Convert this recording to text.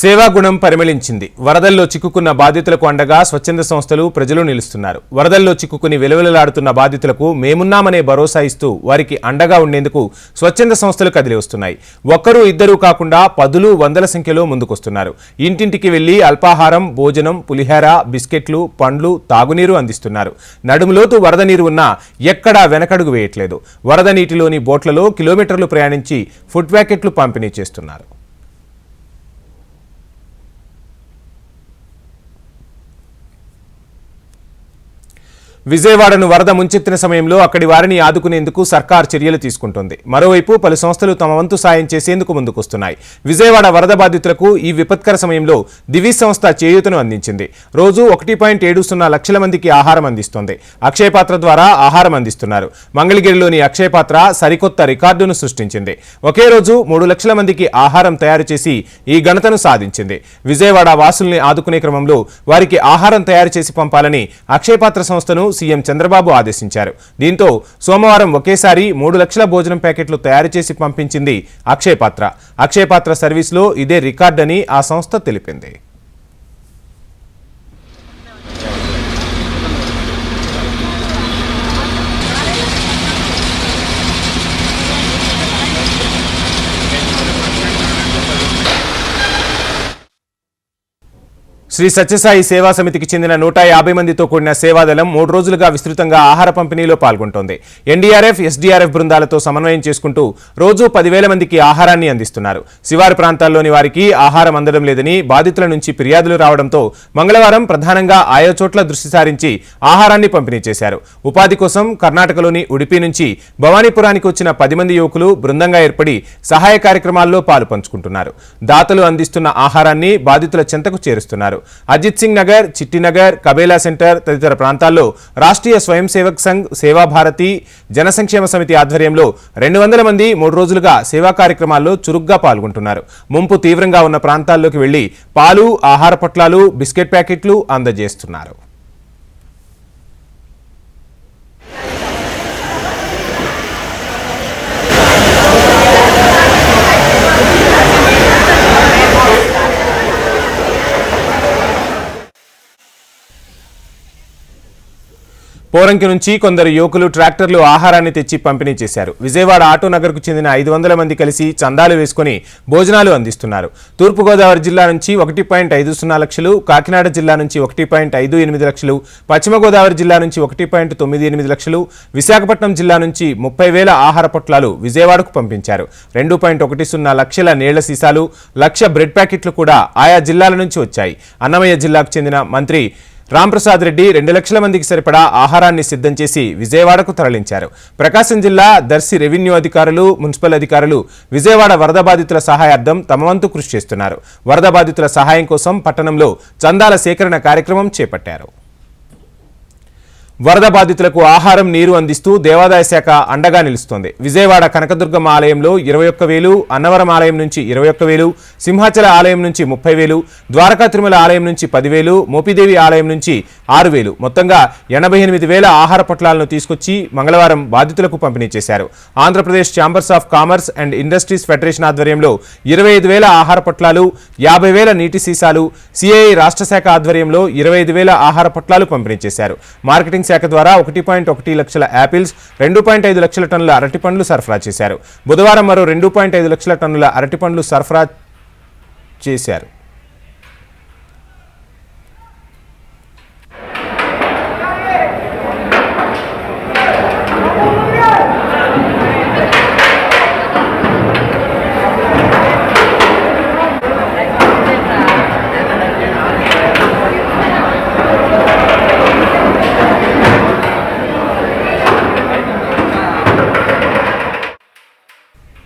సేవాగుణం పరిమళించింది. వరదల్లో చిక్కుకున్న బాధితులకు అండగా స్వచ్ఛంద సంస్థలు ప్రజలు నిలుస్తున్నారు. వరదల్లో చిక్కుకుని వెలువెలలాడుతున్న బాధితులకు మేమున్నామనే భరోసా ఇస్తూ వారికి అండగా ఉండేందుకు స్వచ్ఛంద సంస్థలు కదిలి వస్తున్నాయి. ఒక్కరు ఇద్దరు కాకుండా పదులు వందల సంఖ్యలో ముందుకొస్తున్నారు. ఇంటింటికి వెళ్ళి అల్పాహారం భోజనం పులిహార బిస్కెట్లు పండ్లు తాగునీరు అందిస్తున్నారు. నడుములోతు వరద నీరు ఉన్నా ఎక్కడా వెనకడుగు వేయట్లేదు. వరద నీటిలోని బోట్లలో కిలోమీటర్లు ప్రయాణించి ఫుడ్ ప్యాకెట్లు పంపిణీ చేస్తున్నారు. విజయవాడను వరద ముంచెత్తిన సమయంలో అక్కడి వారిని ఆదుకునేందుకు సర్కార్ చర్యలు తీసుకుంటోంది. మరోవైపు పలు సంస్థలు తమ వంతు సాయం చేసేందుకు ముందుకొస్తున్నాయి. విజయవాడ వరద బాధితులకు ఈ విపత్కర సమయంలో దివి సంస్థ చేయూతను అందించింది. రోజు ఒకటి పాయింట్ ఏడు సున్నా లక్షల మందికి ఆహారం అందిస్తోంది. అక్షయపాత్ర ద్వారా ఆహారం అందిస్తున్నారు. మంగళగిరిలోని అక్షయపాత్ర సరికొత్త రికార్డును సృష్టించింది. ఒకే రోజు మూడు లక్షల మందికి ఆహారం తయారు చేసి ఈ ఘనతను సాధించింది. విజయవాడ వాసుల్ని ఆదుకునే క్రమంలో వారికి ఆహారం తయారు చేసి పంపాలని అక్షయపాత్ర సంస్థను సీఎం చంద్రబాబు ఆదేశించారు. దీంతో సోమవారం ఒకేసారి మూడు లక్షల భోజనం ప్యాకెట్లు తయారు చేసి పంపించింది అక్షయపాత్ర అక్షయపాత్ర సర్వీస్లో ఇదే రికార్డని ఆ సంస్థ తెలిపింది. శ్రీ సత్యసాయి సేవా సమితికి చెందిన నూట యాభై మందితో కూడిన సేవాదళం మూడు రోజులుగా విస్తృతంగా ఆహార పంపిణీలో పాల్గొంటోంది. ఎన్డీఆర్ఎఫ్ ఎస్డీఆర్ఎఫ్ బృందాలతో సమన్వయం చేసుకుంటూ రోజు పదివేల మందికి ఆహారాన్ని అందిస్తున్నారు. శివారు ప్రాంతాల్లోని వారికి ఆహారం అందడం లేదని బాధితుల నుంచి ఫిర్యాదులు రావడంతో మంగళవారం ప్రధానంగా ఆయా చోట్ల దృష్టి సారించి ఆహారాన్ని పంపిణీ చేశారు. ఉపాధి కోసం కర్ణాటకలోని ఉడిపి నుంచి భవానీపురానికి వచ్చిన పది మంది యువకులు బృందంగా ఏర్పడి సహాయ కార్యక్రమాల్లో పాలు పంచుకుంటున్నారు. దాతలు అందిస్తున్న ఆహారాన్ని బాధితుల చెంతకు చేరుస్తున్నారు. అజిత్ సింగ్ నగర్ చిట్టినగర్ కబేలా సెంటర్ తదితర ప్రాంతాల్లో రాష్ట్రీయ స్వయం సేవక్ సంఘ్ సేవా భారతి జనసంక్షేమ సమితి ఆధ్వర్యంలో రెండు వందల మంది మూడు రోజులుగా సేవా కార్యక్రమాల్లో చురుగ్గా పాల్గొంటున్నారు. ముంపు తీవ్రంగా ఉన్న ప్రాంతాల్లోకి వెళ్ళి పాలు ఆహార పొట్లాలు బిస్కెట్ ప్యాకెట్లు అందజేస్తున్నారు. పోరంకి నుంచి కొందరు యువకులు ట్రాక్టర్లు ఆహారాన్ని తెచ్చి పంపిణీ చేశారు. విజయవాడ ఆటో నగర్కు చెందిన ఐదు వందల మంది కలిసి చందాలు వేసుకుని భోజనాలు అందిస్తున్నారు. తూర్పుగోదావరి జిల్లా నుంచి ఒకటి పాయింట్ ఐదు సున్నా లక్షలు కాకినాడ జిల్లా నుంచి ఒకటి పాయింట్ ఐదు ఎనిమిది లక్షలు పశ్చిమ గోదావరి జిల్లా నుంచి ఒకటి పాయింట్ తొమ్మిది ఎనిమిది లక్షలు విశాఖపట్నం జిల్లా నుంచి ముప్పై వేల ఆహార పొట్లాలు విజయవాడకు పంపించారు. రెండు పాయింట్ ఒకటి సున్నా లక్షల నీళ్ళ సీసాలు లక్ష బ్రెడ్ ప్యాకెట్లు కూడా ఆయా జిల్లాల నుంచి వచ్చాయి. అన్నమయ్య జిల్లాకు చెందిన మంత్రి రాంప్రసాద్ రెడ్డి రెండు లక్షల మందికి సరిపడా ఆహారాన్ని సిద్ధం చేసి విజయవాడకు తరలించారు. ప్రకాశం జిల్లా దర్శి రెవెన్యూ అధికారులు మున్సిపల్ అధికారులు విజయవాడ వరద బాధితుల సహాయార్థం తమ వంతు కృషి చేస్తున్నారు. వరద బాధితుల సహాయం కోసం పట్టణంలో చందాల సేకరణ కార్యక్రమం చేపట్టారు. వరద బాధితులకు ఆహారం నీరు అందిస్తూ దేవాదాయ శాఖ అండగా నిలుస్తోంది. విజయవాడ కనకదుర్గమ్మ ఆలయంలో ఇరవై ఒక్క వేలు అన్నవరం ఆలయం నుంచి ఇరవై ఒక్క వేలు సింహాచల ఆలయం నుంచి ముప్పై వేలు ద్వారకా తిరుమల ఆలయం నుంచి పదివేలు మోపిదేవి ఆలయం నుంచి ఆరు వేలు. మొత్తంగా ఎనభై ఎనిమిది వేల ఆహార పొట్లాలను తీసుకొచ్చి మంగళవారం బాధితులకు పంపిణీ చేశారు. Andhra Pradesh chambers of commerce and industries federation ఆధ్వర్యంలో ఇరవై ఐదు వేల ఆహార పొట్లాలు యాభై వేల నీటి సీసాలు సిఐ రాష్ట్ర శాఖ ఆధ్వర్యంలో ఇరవై ఐదు వేల ఆహార పొట్లాలు పంపిణీ చేశారు. మార్కెటింగ్ శాఖ ద్వారా ఒకటి పాయింట్ ఒకటి లక్షల యాపిల్స్ రెండు పాయింట్ ఐదు లక్షల టన్నుల అరటి పండ్లు సరఫరా చేశారు. బుధవారం మరో రెండు పాయింట్ ఐదు లక్షల టన్నుల అరటి పండ్లు సరఫరా చేశారు.